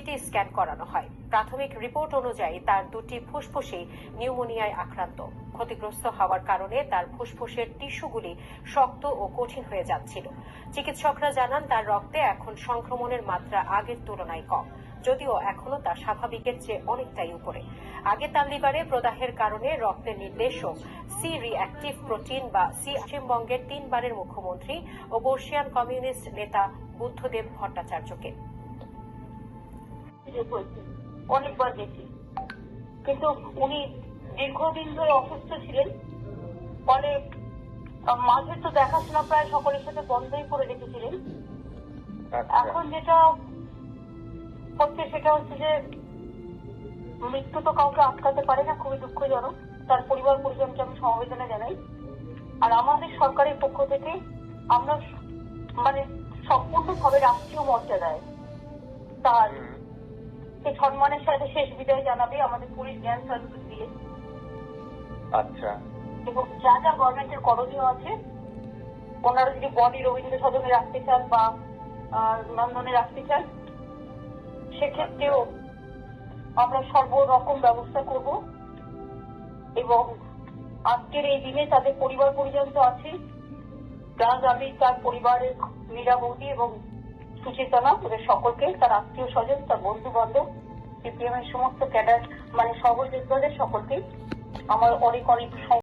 CT scan করানো হয়। প্রাথমিক রিপোর্ট অনুযায়ী তার দুটি ফুসফুসে নিউমোনিয়ায় আক্রান্ত। ক্ষতিগ্রস্ত হওয়ার কারণে তার ফুসফুসের টিস্যুগুলি শক্ত ও কঠিন হয়ে যাচ্ছিল। চিকিৎসকরা জানান, তার রক্তে এখন সংক্রমণের মাত্রা আগের তুলনায় কম, যদিও এখনও তা স্বাভাবিকের চেয়ে অনেকটাই উপরে। আগে তার লিভারে প্রদাহের কারণে রক্তের নির্দেশক সি রিঅ্যাক্টিভ প্রোটিন বা সি পশ্চিমবঙ্গের তিনবারের মুখ্যমন্ত্রী ও বর্ষিয়ান কমিউনিস্ট নেতা বুদ্ধদেব ভট্টাচার্যকে। যে হয়েছে অনেকবার গেছি। কিন্তু উনি দীর্ঘদিন ধরে অসুস্থ ছিলেন। ফলে মাঝে তো দেখাশোনা প্রায় সকলের সাথে বন্ধই করে রেখেছিলেন। আচ্ছা। এখন যেটা হচ্ছে সেটা হচ্ছে যে মৃত্যু তো কাউকে আটকাতে পারে না খুবই দুঃখজনক। তার পরিবার পরিজনকে আমি সমবেদনা জানাই। আর আমাদের সরকারের পক্ষ থেকে আমরা মানে সম্পূর্ণভাবে রাষ্ট্রীয় মর্যাদায় তার এই সম্মানের সাথে শেষ বিদায় জানাবে আমাদের পুলিশ জ্ঞান সার্ভিস দিয়ে। আচ্ছা। এবং যা যা গভর্নমেন্টের করণীয় আছে ওনারা যদি বডি রবীন্দ্র সদনে রাখতে চান বা নন্দনে রাখতে চান সেক্ষেত্রেও আমরা সর্বরকম ব্যবস্থা করব। এবং আজকের এই দিনে তাদের পরিবার পরিজন তো আছে প্লাস আমি তার পরিবারের মীরা বৌদি এবং সুচেতনা ওদের সকলকে, তার আত্মীয় স্বজন, তার বন্ধু বান্ধব সিপিএম এর সমস্ত ক্যাডার মানে সহযোদ্ধাদের সকলকে আমার অনেক অনেক